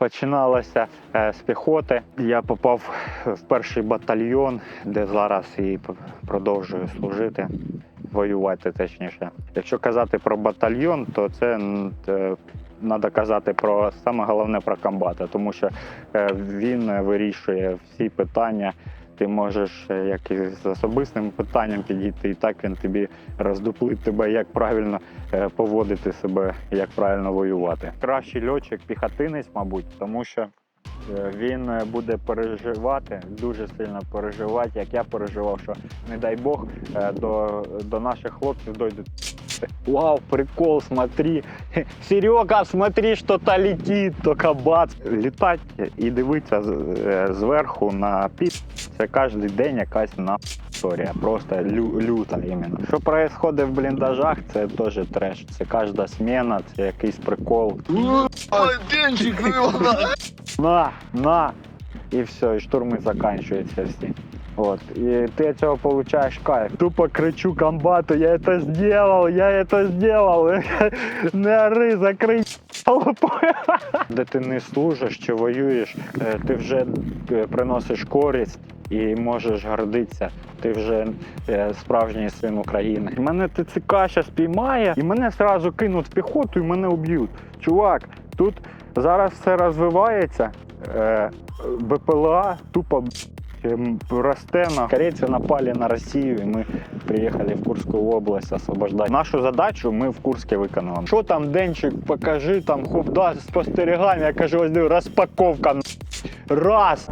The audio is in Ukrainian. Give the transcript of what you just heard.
починалося е, з піхоти. Я попав в перший батальйон, де зараз і продовжую служити, воювати точніше. Якщо казати про батальйон, то це треба казати про саме головне про комбата, тому що е, він е, вирішує всі питання. Ти можеш е, як і з особистим питанням підійти, і так він тобі роздуплить тебе, як правильно е, поводити себе, як правильно воювати. Кращий льотчик піхотинець, мабуть, тому що е, він буде переживати, дуже сильно переживати, як я переживав, що не дай Бог до, до наших хлопців дойдуть. Вау, прикол, смотри. Серега, смотри, что-то летит, только бац. Літати і дивитися е, зверху на піс. Це кожен день якась на історія. Просто лю, люта іменно. Що відбувається в бліндажах, це теж треш. Це кожна зміна, це якийсь прикол. Денчик, на. На, на. І все, і штурми закінчуються всі. От. І ти від цього получаєш кайф. Тупо кричу комбату, я это сделал, я это сделал. Не ори, закрий. Де ти не служиш чи воюєш, е, ти вже е, приносиш користь і можеш гордитися. Ти вже е, справжній син України. Мене ТЦК зараз піймає, і мене одразу кинуть в піхоту і мене уб'ють. Чувак, тут зараз все розвивається. Е, БПЛА тупо росте на корейці напали на Росію, і ми приїхали в Курську область освобождати. Нашу задачу ми в Курске виконали. Що там, Денчик, покажи там хоп, да, спостерігаємо. Я кажу, ось диви, розпаковка. Раз.